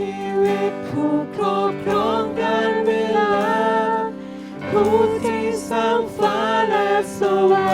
ชีวิตผู้ครอบครองการเวลาผู้ที่สร้างฟ้าและสวรรค์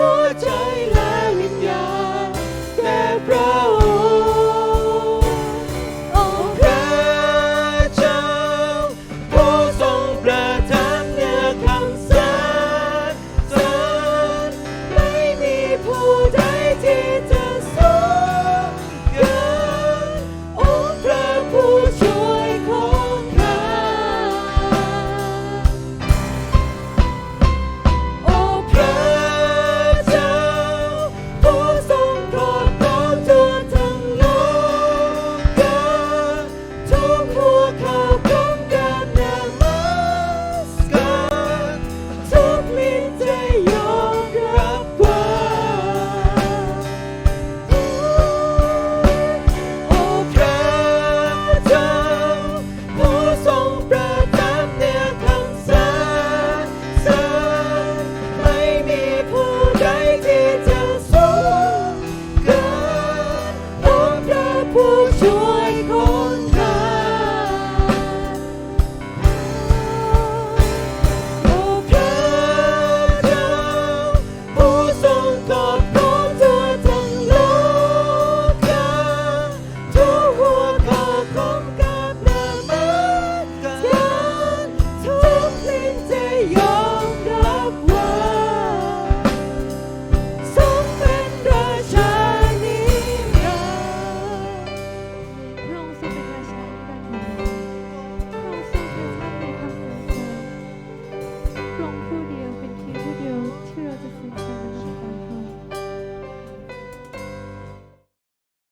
hold your